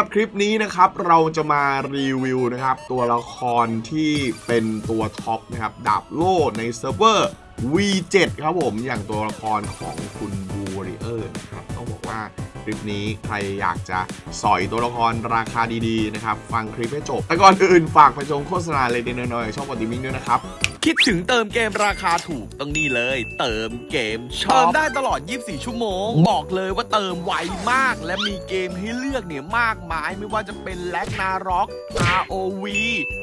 ครับคลิปนี้นะครับเราจะมารีวิวนะครับ ตัวละครที่เป็นตัวท็อปนะครับดาบโล่ในเซิร์ฟเวอร์ V7 ครับผมอย่างตัวละครของคุณบูริเออร์นะครับต้องบอกว่าคลิปนี้ใครอยากจะสอยตัวละครราคาดีๆนะครับ ฟังคลิปให้จบ แต่ก่อนอื่นฝากไปชมโฆษณาเลยดีน้อยๆช่องปฏิมิงด้วยนะครับ คิดถึงเติมเกมราคาถูกต้องนี่เลย เติมเกมช็อปเติมได้ตลอด 24 ชั่วโมง บอกเลยว่าเติมไวมาก และมีเกมให้เลือกเนี่ยมากมาย ไม่ว่าจะเป็นแลกนาร็อก ROV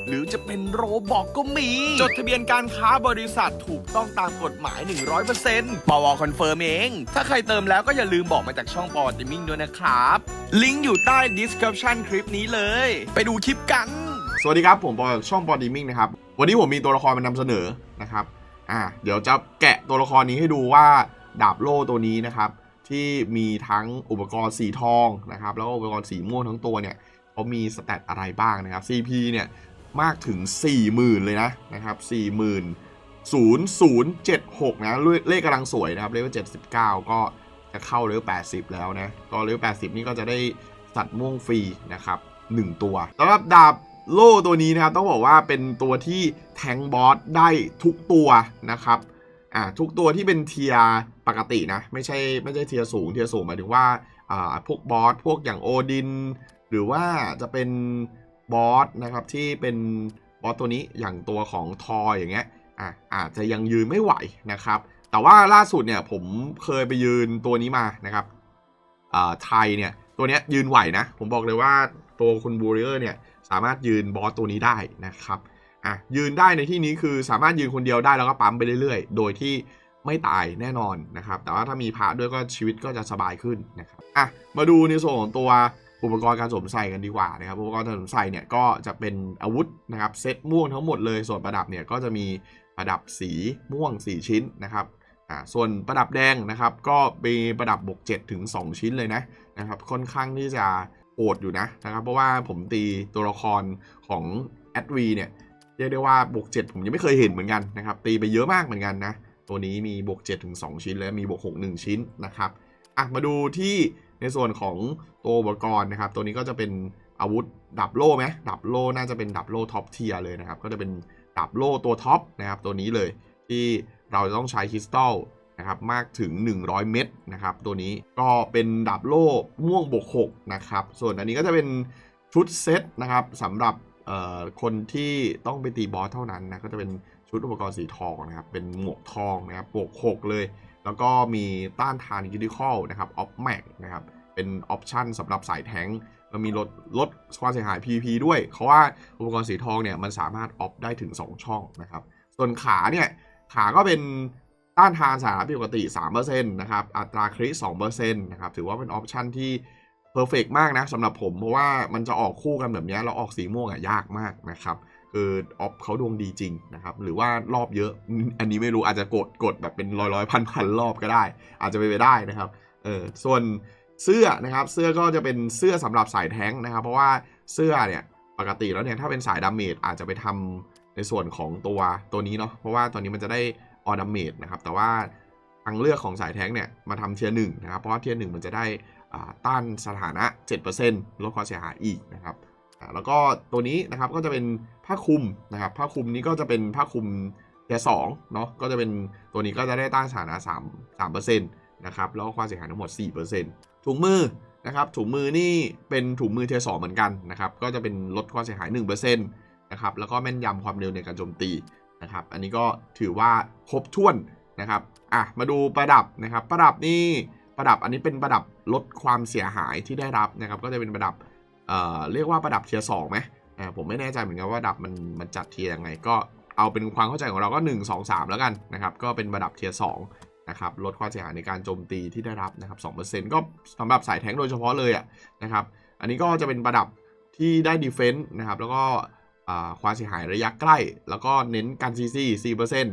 หรือจะเป็นโรบอกก็มี จดทะเบียนการค้าบริษัทถูกต้องตามกฎหมาย 100%ปวคอนเฟิร์มเอง ถ้าใครเติมแล้วก็อย่าลืมบอกมาจากช่องปอติมิ่งด้วยนะครับ ลิงก์อยู่ใต้ description คลิปนี้เลย ไปดูคลิปกัน สวัสดีครับ ผมปอช่องปอดีมิ่งนะครับ วันนี้ผมมีตัวละครมานำเสนอนะครับอ่าเดี๋ยวจะแกะตัวละครนี้ให้ดูว่าดาบโล่ตัวนี้นะครับ ที่มีทั้งอุปกรณ์สีทองนะครับ แล้วก็อุปกรณ์สีม่วงทั้งตัวเนี่ยเขามีสเตตอะไรบ้างนะครับ CP เนี่ยมากถึง 40,000 เลยนะนะครับ40,000 0076 นะเลขเลขกำลังสวยนะครับเลขว่า79 ก็จะเข้าเลข80 แล้วนะก็เลข80 นี่ก็จะได้สัตว์ม่วงฟรีนะครับ 1 ตัวสำหรับดาบ โล่ตัวนี้นะครับต้องบอกว่าเป็นตัวที่แทงบอสได้ทุกตัวนะครับอ่าทุกตัวที่เป็นเทียปกตินะไม่ใช่ไม่ใช่เทียสูงเทียสูงหมายถึงว่าอ่าพวกบอสพวกอย่างโอดิน หรือว่าจะเป็นบอสนะครับที่เป็นบอสตัวนี้อย่างตัวของทอยอย่างเงี้ยอะอาจจะยังยืนไม่ไหวนะครับ แต่ว่าล่าสุดเนี่ยผมเคยไปยืนตัวนี้มานะครับอ่าไทยเนี่ยตัวเนี้ยยืนไหวนะ ผมบอกเลยว่า ตัวคุณบูริเออร์เนี่ยสามารถยืนบอสตัวนี้ได้นะครับอะยืนได้ในที่นี้คือสามารถยืนคนเดียวได้แล้วก็ปั๊มไปเรื่อยๆ โดยที่ไม่ตายแน่นอนนะครับ แต่ว่าถ้ามีพระด้วยก็ชีวิตก็จะสบายขึ้นนะครับอะมาดูในส่วนของตัวอุปกรณ์การสวมใส่กันดีกว่านะครับอุปกรณ์การสวมใส่เนี่ยก็จะเป็นอาวุธนะครับเซตม่วงทั้งหมดเลยส่วนประดับเนี่ยก็จะมีประดับสีม่วง 4 ชิ้นนะครับอ่าส่วนประดับแดงนะครับก็มีประดับบวก7ถึง 2 ชิ้นเลยนะนะครับค่อนข้างที่จะ โอดอยู่นะนะครับ เพราะว่าผมตีตัวละครของแอดวีเนี่ยเรียกได้ว่าบวก7ผมยังไม่เคยเห็นเหมือนกันนะครับ ตีไปเยอะมากเหมือนกันนะ ตัวนี้มีบวก7ถึง2ชิ้น และมีบวก6 1 ชิ้นนะครับอะมาดูที่ในส่วนของตัวอุปกรณ์นะครับ ตัวนี้ก็จะเป็นอาวุธดับโล่ไหมดับโล่น่าจะเป็นดับโล่ท็อปเทียเลยนะครับ ก็จะเป็นดับโล่ตัวท็อปนะครับ ตัวนี้เลยที่เราต้องใช้คริสตัล นะครับมากถึง 100 เม็ดนะครับตัวนี้ก็เป็นดาบโล่ม่วงบวก6นะครับส่วนอันนี้ก็จะเป็นชุดเซตนะครับสำหรับคนที่ต้องไปตีบอสเท่านั้นนะก็จะเป็นชุดอุปกรณ์สีทองนะครับเป็นหมวกทองนะครับบวก6เลย แล้วก็มีต้านทานยูนิคอลนะครับออฟแม็กนะครับเป็นออปชันสำหรับสายแทงค์มีลดลดความเสียหาย PVP ด้วยเพราะว่าอุปกรณ์สีทองเนี่ยมันสามารถออฟได้ถึง 2 ช่องนะครับ ส่วนขาเนี่ยขาก็เป็น ต้านทานสารพิษปกติ 3%นะครับ อัตราคริส2%นะครับ ถือว่าเป็นออปชันที่เพอร์เฟกมากนะสำหรับผม เพราะว่ามันจะออกคู่กันแบบนี้แล้วออกสีม่วงอะยากมากนะครับ คือออฟเขาดวงดีจริงนะครับ หรือว่ารอบเยอะ อันนี้ไม่รู้อาจจะกดกดแบบเป็นร้อยร้อยพันพันรอบก็ได้ อาจจะไปไปได้นะครับ เออ ส่วนเสื้อนะครับ เสื้อก็จะเป็นเสื้อสำหรับสายแท้งนะครับ เพราะว่าเสื้อเนี่ยปกติแล้วเนี่ยถ้าเป็นสายดาเมจอาจจะไปทำในส่วนของตัวตัวนี้เนาะ เพราะว่าตัวนี้มันจะได้ ออดาเมจนะครับ แต่ว่าทางเลือกของสายแท้งเนี่ยมาทำเทียร์หนึ่งนะครับ เพราะว่าเทียร์หนึ่งมันจะได้ต้านสถานะ 7%ลดความเสียหายอีกนะครับแล้วก็ตัวนี้นะครับก็จะเป็นผ้าคลุมนะครับผ้าคลุมนี้ก็จะเป็นผ้าคลุมเทียร์สองเนาะก็จะเป็นตัวนี้ก็จะได้ต้านสถานะ3 3%นะครับแล้วความเสียหายทั้งหมด 4%ถุงมือนะครับถุงมือนี่เป็นถุงมือเทียร์สองเหมือนกันนะครับก็จะเป็นลดความเสียหาย 1%นะครับแล้วก็แม่นยำความเร็วในการโจมตี นะครับ อันนี้ก็ถือว่าครบถ้วนนะครับ อะ มาดูประดับนะครับ ประดับนี่ประดับอันนี้เป็นประดับลดความเสียหายที่ได้รับนะครับ ก็จะเป็นประดับ เอ่อ เรียกว่าประดับเทียร์สองไหมอ่าผมไม่แน่ใจเหมือนกันว่าประดับมันมันจัดเทียร์ยังไง ก็เอาเป็นความเข้าใจของเราก็ 1 2 3 แล้วกันนะครับ ก็เป็นประดับเทียร์สองนะครับ ลดความเสียหายในการโจมตีที่ได้รับนะครับ2%ก็สำหรับสายแทงโดยเฉพาะเลยอะนะครับ อันนี้ก็จะเป็นประดับที่ได้ดีเฟนต์นะครับ แล้วก็ ความเสียหายระยะใกล้ แล้วก็เน้นการซีซี4%น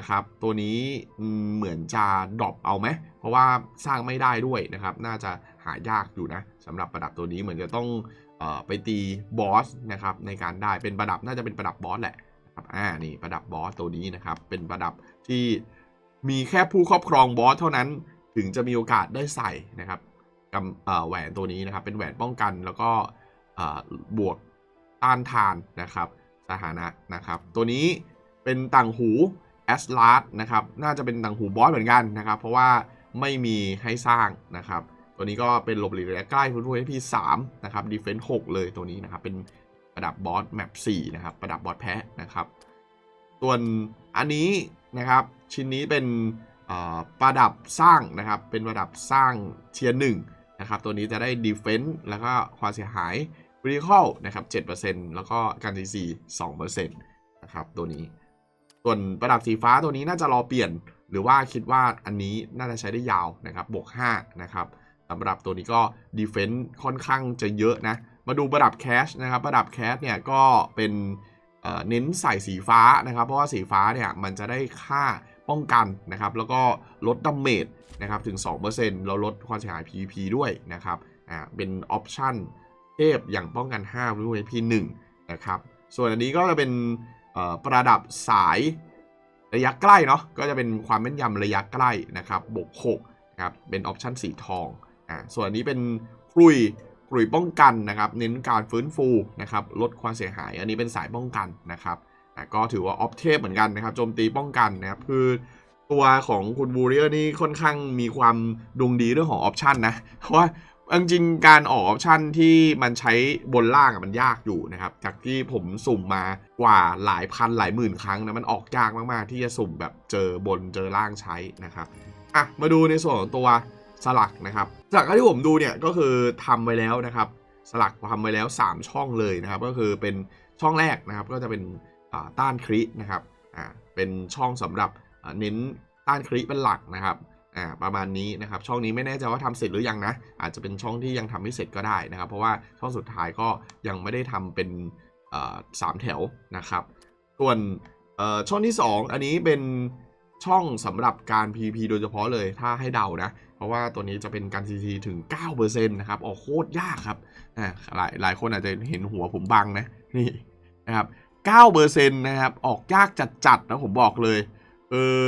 ะครับ ตัวนี้เหมือนจะดรอปเอาไหม เพราะว่าสร้างไม่ได้ด้วยนะครับ น่าจะหายากอยู่นะสำหรับประดับตัวนี้เหมือนจะต้องอไปตีบอสนะครับในการได้เป็นประดับน่าจะเป็นประดับบอสแหละนะครับอ่านี่ประดับบอสตัวนี้นะครับ เป็นประดับที่มีแค่ผู้ครอบครองบอสเท่านั้นถึงจะมีโอกาสได้ใส่นะครับกำเอ่อแหวนตัวนี้นะครับ เป็นแหวนป้องกันแล้วก็บวก ต้านทานนะครับสถานะนะครับ ตัวนี้เป็นต่างหูแอสลาร์นะครับน่าจะเป็นต่างหูบอสเหมือนกันนะครับ เพราะว่าไม่มีให้สร้างนะครับ ตัวนี้ก็เป็นหลบหลีกระยะใกล้พื้นที่ HP 3นะครับดีเฟนส์6เลยตัวนี้นะครับเป็นประดับบอสแมป4นะครับประดับบอสแพ้นะครับส่วนอันนี้นะครับชิ้นนี้เป็นประดับสร้างนะครับเป็นประดับสร้างเทียร์หนึ่งนะครับตัวนี้จะได้ Defense แล้วก็ความเสียหาย Critical นะครับ 7%แล้วก็การ CC 2%นะครับ ตัวนี้ ส่วนประดับสีฟ้าตัวนี้น่าจะรอเปลี่ยน หรือว่าคิดว่าอันนี้น่าจะใช้ได้ยาวนะครับ บวก 5 นะครับสำหรับตัวนี้ก็ Defense ค่อนข้างจะเยอะนะ มาดูประดับแคชนะครับ ประดับแคชเนี่ยก็เป็นเน้นใส่สีฟ้านะครับ เพราะว่าสีฟ้าเนี่ยมันจะได้ค่าป้องกันนะครับ แล้วก็ลดดาเมจนะครับถึง2%แล้วลดความเสียหาย PVP ด้วยนะครับ อ่า เป็นออปชั่น เทพอย่างป้องกัน5ด้วย P1 นะครับ ส่วนอันนี้ก็จะเป็นประดับสายระยะใกล้เนาะก็จะเป็นความแม่นยำระยะใกล้นะครับบวก6นะครับเป็นออปชั่นสีทองอ่าส่วนอันนี้เป็นครุยกลุยป้องกันนะครับ เน้นการฟื้นฟูนะครับลดความเสียหาย อันนี้เป็นสายป้องกันนะครับก็ถือว่าออฟเทพเหมือนกันนะครับโจมตีป้องกันนะครับคือตัวของคุณบูเรียนี่ค่อนข้างมีความดวงดีเรื่องของออปชันนะเพราะว่า จริงการออกออปชันที่มันใช้บนล่างมันยากอยู่นะครับ จากที่ผมสุ่มมากว่าหลายพันหลายหมื่นครั้งนะมันออกยากมากๆ ที่จะสุ่มแบบเจอบนเจอล่างใช้นะครับอะมาดูในส่วนของตัวสลักนะครับจากที่ผมดูเนี่ยก็คือทำไว้แล้วนะครับ สลักทำไว้แล้ว 3 ช่องเลยนะครับ ก็คือเป็นช่องแรกนะครับ ก็จะเป็นอ่าต้านครินะครับอ่าเป็นช่องสำหรับเน้นต้านคริเป็นหลักนะครับ อ่าประมาณนี้นะครับช่องนี้ไม่แน่ใจว่าทำเสร็จหรือยังนะ อาจจะเป็นช่องที่ยังทำไม่เสร็จก็ได้นะครับ เพราะว่าช่องสุดท้ายก็ยังไม่ได้ทำเป็นสามแถวนะครับ ส่วนช่องที่ 2 อันนี้เป็นช่องสำหรับการ PP โดยเฉพาะเลยถ้าให้เดานะ เพราะว่าตัวนี้จะเป็นการ CC ถึง 9%นะครับออกโคตรยากครับหลายหลายคนอาจจะเห็นหัวผมบังนะนี่นะครับ9%นะครับออกยากจัดๆนะผมบอกเลยเออ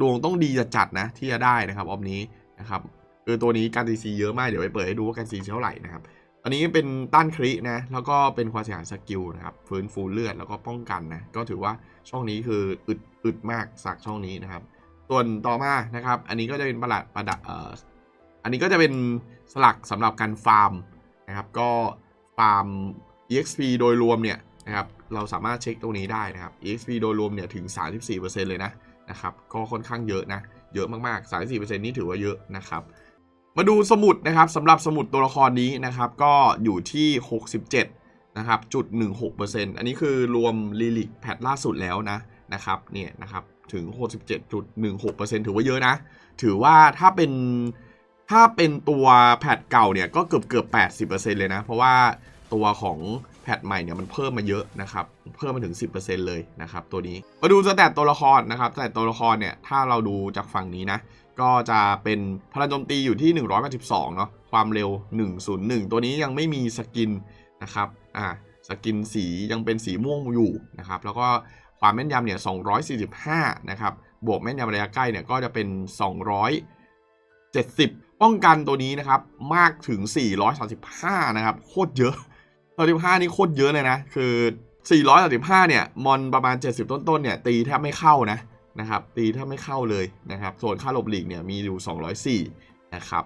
ดวงต้องดีจัดๆนะที่จะได้นะครับออมนี้นะครับเออตัวนี้การ CC เยอะมากเดี๋ยวไปเปิดให้ดูว่าการ CC เท่าไหร่นะครับอันนี้เป็นต้านครินะแล้วก็เป็นความเสียหายสกิลนะครับฟื้นฟูเลือดแล้วก็ป้องกันนะก็ถือว่าช่องนี้คืออึดอึดมากสักช่องนี้นะครับ ส่วนต่อมานะครับ อันนี้ก็จะเป็นประหลัดประดับเอ่ออันนี้ก็จะเป็นสลักสำหรับการฟาร์มนะครับก็ฟาร์ม exp โดยรวมเนี่ยนะครับเราสามารถเช็คตรงนี้ได้นะครับ exp โดยรวมเนี่ยถึง 34%เลยนะ นะครับก็ค่อนข้างเยอะนะเยอะมากๆ34%นี่ถือว่าเยอะนะครับ มาดูสมุดนะครับสำหรับสมุดตัวละครนี้นะครับ ก็อยู่ที่67นะครับจุด16%อันนี้คือรวมลิลิกแพทล่าสุดแล้วนะนะครับเนี่ยนะครับถึง67.16%ถือว่าเยอะนะ ถือว่าถ้าเป็นถ้าเป็นตัวแพทเก่าเนี่ยก็เกือบเกือบ80%เลยนะ เพราะว่าตัวของ แพทใหม่เนี่ยมันเพิ่มมาเยอะนะครับ เพิ่มมาถึง 10%เลยนะครับตัวนี้ มาดูสแตทตัวละครนะครับสแตทตัวละครเนี่ยถ้าเราดูจากฝั่งนี้นะ ก็จะเป็นพลังโจมตีอยู่ที่ 182 เนาะความเร็ว 101 ตัวนี้ยังไม่มีสกินนะครับอ่าสกินสียังเป็นสีม่วงอยู่นะครับแล้วก็ความแม่นยำเนี่ย 245 นะครับ บวกแม่นยำระยะใกล้เนี่ยก็จะเป็น 270 ป้องกันตัวนี้นะครับ มากถึง 435 นะครับ โคตรเยอะ 35นี่โคตรเยอะเลยนะ คือ 435เนี่ยมอนประมาณ 70 ต้นๆเนี่ยตีแทบไม่เข้านะนะครับตีแทบไม่เข้าเลยนะครับส่วนค่าหลบหลีกเนี่ยมีอยู่ 204นะครับ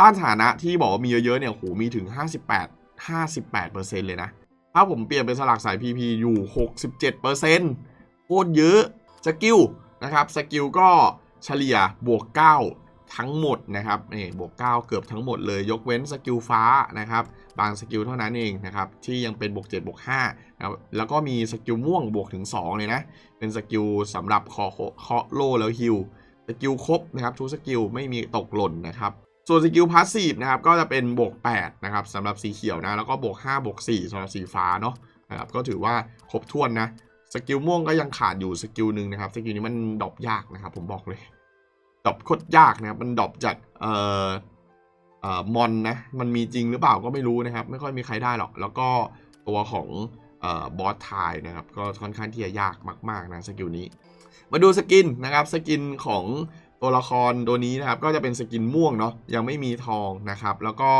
ต้านฐานะที่บอกว่ามีเยอะๆเนี่ยโหมีถึง 58 58%เลยนะ ถ้าผมเปลี่ยนเป็นสลักสาย PP อยู่ 67%โคตรเยอะสกิลนะครับสกิลก็เฉลี่ยบวก 9 ทั้งหมดนะครับนี่บวก 9 เกือบทั้งหมดเลย ยกเว้นสกิลฟ้านะครับ บางสกิลเท่านั้นเองนะครับ ที่ยังเป็นบวก 7 บวก5นะครับแล้วก็มีสกิลม่วงบวกถึง 2 เลยนะ เป็นสกิลสำหรับเคาะเคาะโลแล้วฮิลสกิลครบนะครับทุกสกิลไม่มีตกหล่นนะครับส่วนสกิลพาสซีฟนะครับก็จะเป็นบวก 8 นะครับสำหรับสีเขียวนะ แล้วก็บวก 5 บวก 4สำหรับสีฟ้าเนาะนะครับก็ถือว่าครบถ้วนนะสกิลม่วงก็ยังขาดอยู่สกิลหนึ่งนะครับสกิลนี้มันดรอปยากนะครับผมบอกเลย ดอปโคตรยากนะครับ มันดอปจากเอ่อเอ่อมอนนะ มันมีจริงหรือเปล่าก็ไม่รู้นะครับ ไม่ค่อยมีใครได้หรอก แล้วก็ตัวของเอ่อบอสทายนะครับ ก็ค่อนข้างที่จะยากมากๆนะสกิลนี้ มาดูสกินนะครับ สกินของตัวละครตัวนี้นะครับ ก็จะเป็นสกินม่วงเนาะ ยังไม่มีทองนะครับ แล้วก็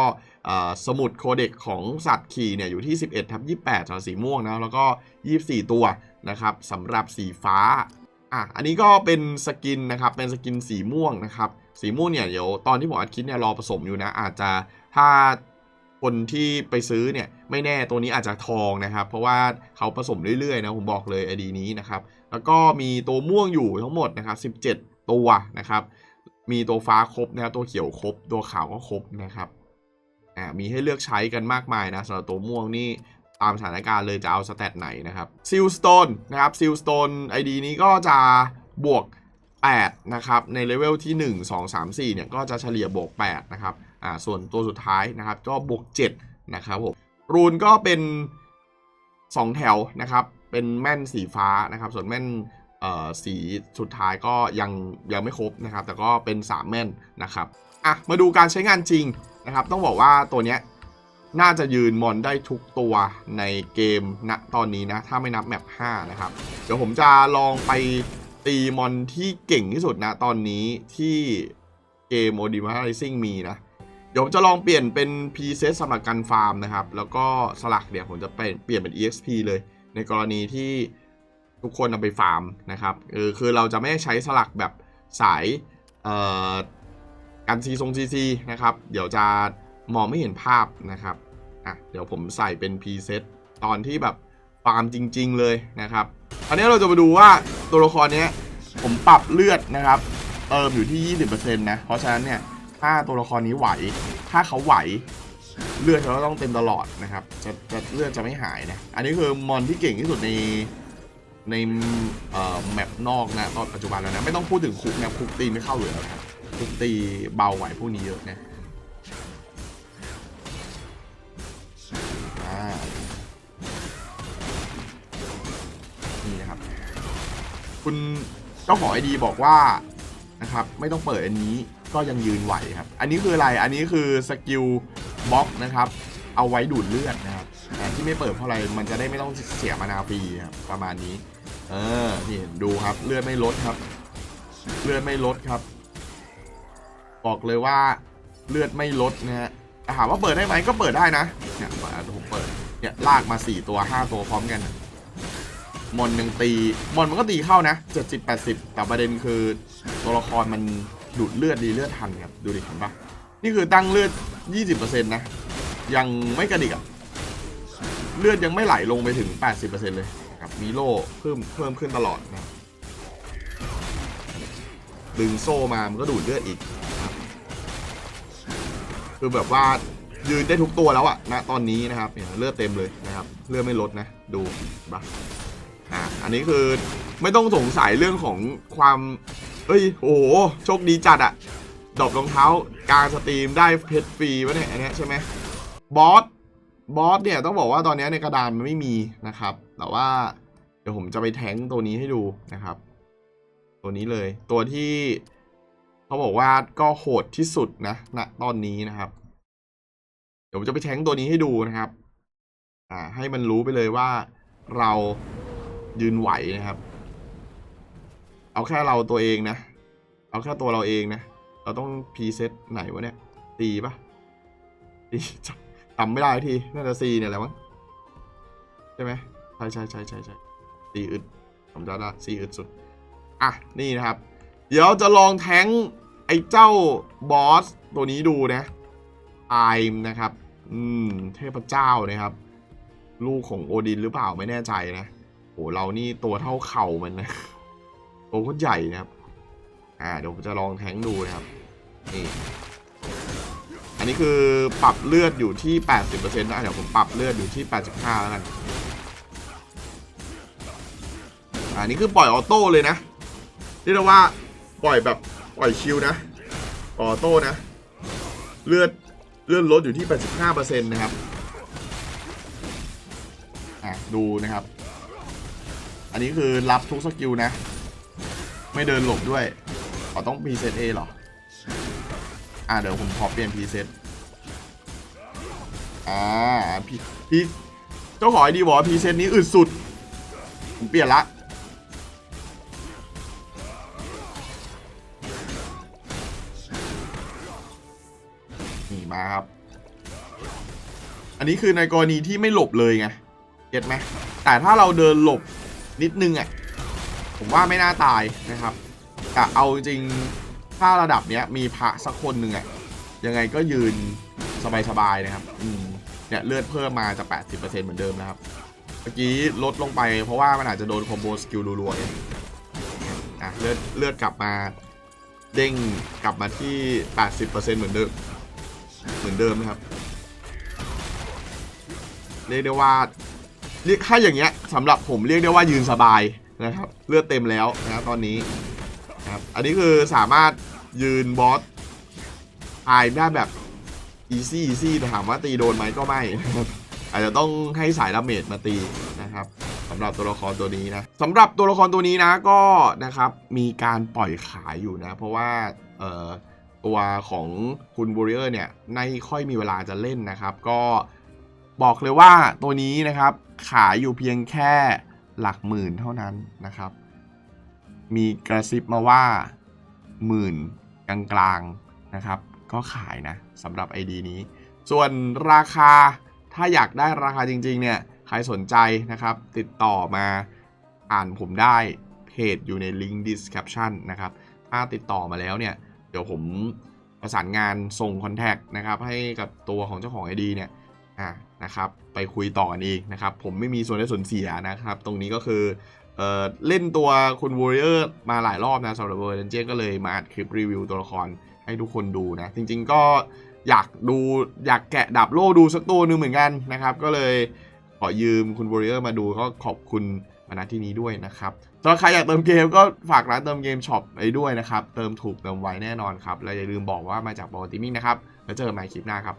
สมุดโคเด็กของสัตว์ขี่เนี่ยอยู่ที่ 11ทับ28สำหรับสีม่วงนะ แล้วก็ 24 ตัวนะครับสำหรับสีฟ้า อะอันนี้ก็เป็นสกินนะครับเป็นสกินสีม่วงนะครับสีม่วงเนี่ยเดี๋ยวตอนที่ผมอัดคลิปเนี่ยรอผสมอยู่นะ อาจจะถ้าคนที่ไปซื้อเนี่ยไม่แน่ตัวนี้อาจจะทองนะครับ เพราะว่าเขาผสมเรื่อยๆนะผมบอกเลยไอดีนี้นะครับแล้วก็มีตัวม่วงอยู่ทั้งหมดนะครับ17 ตัวนะครับมีตัวฟ้าครบนะครับตัวเขียวครบ ตัวขาวก็ครบนะครับอ่ามีให้เลือกใช้กันมากมายนะสำหรับตัวม่วงนี่ ตามสถานการณ์เลยจะเอาสเตตไหนนะครับซิลสโตนนะครับซิลสโตนไอดีนี้ก็จะบวก 8 นะครับ ในเลเวลที่ 1 2 3 4 เนี่ย ก็จะเฉลี่ยบวก 8 นะครับ อ่า ส่วนตัวสุดท้ายนะครับ ก็บวก 7 นะครับผม รูนก็เป็น 2 แถวนะครับ เป็นแม่นสีฟ้านะครับ ส่วนแม่นเอ่อสีสุดท้ายก็ยังยังไม่ครบนะครับ แต่ก็เป็น 3 แม่นนะครับ อะ มาดูการใช้งานจริงนะครับ ต้องบอกว่าตัวเนี้ย น่าจะยืนมอนได้ทุกตัวในเกมณตอนนี้นะ ถ้าไม่นับแมป5นะครับ เดี๋ยวผมจะลองไปตีมอนที่เก่งที่สุดนะตอนนี้ที่เกม o d i m a r i z i n g มีนะ เดี๋ยวผมจะลองเปลี่ยนเป็น p s e t สำหรับการฟาร์มนะครับ แล้วก็สลักเดี๋ยวผมจะเปลี่ยนเปลี่ยนเป็น exp เลย ในกรณีที่ทุกคนเอาไปฟาร์มนะครับเออคือเราจะไม่ใช้สลักแบบสายการซีทรงซีซีนะครับ เดี๋ยวจะ มองไม่เห็นภาพนะครับอะเดี๋ยวผมใส่เป็น p s e t ตตอนที่แบบฟาร์มจริง ๆ เลยนะครับอันนี้เราจะมาดูว่าตัวละครนี้ผมปรับเลือดนะครับเติมอยู่ที่ 20%นะ เพราะฉะนั้นเนี่ย ถ้าตัวละครนี้ไหว ถ้าเขาไหว เลือดเขาก็ต้องเต็มตลอดนะครับ จะจะเลือดจะไม่หายนะ อันนี้คือมอนที่เก่งที่สุดในในเอ่อแมปนอกนะตอนปัจจุบันแล้วนะ ไม่ต้องพูดถึงคุกนะคุกตีไม่เข้าอยู่แล้วครับคุกตีเบาไหวพวกนี้เยอะนะ คุณเจ้าของไอดีบอกว่านะครับไม่ต้องเปิดอันนี้ก็ยังยืนไหวครับ อันนี้คืออะไรอันนี้คือสกิลบล็อกนะครับ เอาไว้ดูดเลือดนะครับแต่ที่ไม่เปิดเพราะอะไรมันจะได้ไม่ต้องเสียมานาฟรีครับประมาณนี้ เออนี่ดูครับเลือดไม่ลดครับ เลือดไม่ลดครับ บอกเลยว่าเลือดไม่ลดนะฮะถามว่าเปิดได้ไหมก็เปิดได้นะเนี่ยผมเปิดเนี่ยลากมา 4 ตัว 5 ตัวพร้อมกัน มอนยังตีมอนมันก็ตีเข้านะ 70 80 แต่ประเด็นคือตัวละครมันดูดเลือดดีเลือดทันครับดูดิเห็นปะนี่คือตั้งเลือด 20%นะ ยังไม่กระดิกอะเลือดยังไม่ไหลลงไปถึง 80%เลยนะครับมีโล่เพิ่มเพิ่มขึ้นตลอดนะดึงโซ่มามันก็ดูดเลือดอีก คือแบบว่ายืนได้ทุกตัวแล้วอะนะตอนนี้นะครับเนี่ยเลือดเต็มเลยนะครับ เลือดไม่ลดนะ ดูเห็นปะ อะอันนี้คือไม่ต้องสงสัยเรื่องของความ เอ้ยโอ้โหโชคดีจัดอะดรอปรองเท้ากลางสตรีมได้เพชรฟรีวะเนี่ยอันเนี้ยใช่ไหมบอสบอสเนี่ยต้องบอกว่าตอนเนี้ยในกระดานมันไม่มีนะครับ แต่ว่าเดี๋ยวผมจะไปแทงตัวนี้ให้ดูนะครับ ตัวนี้เลยตัวที่เขาบอกว่าก็โหดที่สุดนะณตอนนี้นะครับ เดี๋ยวผมจะไปแทงตัวนี้ให้ดูนะครับ อ่าให้มันรู้ไปเลยว่าเรา ยืนไหวนะครับ เอาแค่เราตัวเองนะ เอาแค่ตัวเราเองนะ เราต้องพรีเซตไหนวะเนี่ยตีปะตีจำจำไม่ได้ทีน่าจะซีเนี่ยแหละมั้งใช่ไหมใช่ใช่ใช่ใช่ใช่ซีอึดผมจะได้ซีอึดสุด อะ นี่นะครับ เดี๋ยวจะลองแทงไอ้เจ้าบอสตัวนี้ดูนะไอมนะครับ อืม เทพเจ้านะครับ ลูกของโอดินหรือเปล่าไม่แน่ใจนะ โหเรานี่ตัวเท่าเข่ามันนะตัวโคตรใหญ่นะครับ อ่าเดี๋ยวผมจะลองแทงดูนะครับนี่อันนี้คือปรับเลือดอยู่ที่ 80%นะเดี๋ยวผมปรับเลือดอยู่ที่ 85 แล้วกันอันนี้คือปล่อยออโต้เลยนะเรียกว่าปล่อยแบบปล่อยชิลนะออโต้นะ เลือดเลือดลดอยู่ที่ 85%นะครับอะดูนะครับ อันนี้คือรับทุกสกิลนะ ไม่เดินหลบด้วยขอต้องพีเซตเอหรอ อ่าเดี๋ยวผมขอเปลี่ยนพีเซตอ่าพีพีเจ้าของไอดีบอกว่าพีเซตนี้อึดสุด ผมเปลี่ยนละนี่มาครับ อันนี้คือในกรณีที่ไม่หลบเลยไง เก็ตไหมแต่ถ้าเราเดินหลบ นิดนึงอะผมว่าไม่น่าตายนะครับแต่เอาจริงถ้าระดับเนี้ยมีพระสักคนหนึ่งอะยังไงก็ยืนสบายๆนะครับอืมเนี่ยเลือดเพิ่มมาจะ 80%เหมือนเดิมนะครับเมื่อกี้ลดลงไปเพราะว่ามันอาจจะโดนคอมโบสกิลรัวๆเนี่ยอะเลือดเลือดกลับมาเด้งกลับมาที่ 80%เหมือนเดิม เหมือนเดิมนะครับ เรียกได้ว่า เรียกถ้าอย่างเงี้ยสำหรับผมเรียกได้ว่ายืนสบายนะครับ เลือดเต็มแล้วนะตอนนี้นะครับอันนี้คือสามารถยืนบอสตายได้แบบอีซี่อีซี่แต่ถามว่าตีโดนไหมก็ไม่นะครับอาจจะต้องให้สายดาเมจมาตีนะครับสำหรับตัวละครตัวนี้นะสำหรับตัวละครตัวนี้นะก็นะครับมีการปล่อยขายอยู่นะ เพราะว่าเอ่อตัวของคุณบูเรียร์เนี่ยไม่ค่อยมีเวลาจะเล่นนะครับ ก็ บอกเลยว่าตัวนี้นะครับขายอยู่เพียงแค่หลักหมื่นเท่านั้นนะครับ มีกระซิบมาว่าหมื่นกลางๆนะครับ ก็ขายนะสำหรับ ID นี้ ส่วนราคาถ้าอยากได้ราคาจริงๆเนี่ยใครสนใจนะครับ ติดต่อมาอ่านผมได้เพจอยู่ในลิงก์ description นะครับ ถ้าติดต่อมาแล้วเนี่ย เดี๋ยวผมประสานงานส่งคอนแทคนะครับ ให้กับตัวของเจ้าของ ID เนี่ย อ่านะครับไปคุยต่อกันเองนะครับผมไม่มีส่วนได้ส่วนเสียนะครับ ตรงนี้ก็คือเออเล่นตัวคุณ Warrior มาหลายรอบนะสำหรับเวอร์เรนเจก็เลยมาอัดคลิปรีวิวตัวละครให้ทุกคนดูนะ จริงๆก็อยากดูอยากแกะดับโล่ดูสักตัวหนึงเหมือนกันนะครับ ก็เลยขอยืมคุณ Warrior มาดูก็ขอบคุณมาณที่นี้ด้วยนะครับสำหรับใครอยากเติมเกมก็ฝากร้านเติมเกมช็อปไปด้วยนะครับ เติมถูกเติมไวแน่นอนครับ และอย่าลืมบอกว่ามาจากบอลติมิ่งนะครับ แล้วเจอกันใหม่คลิปหน้าครับ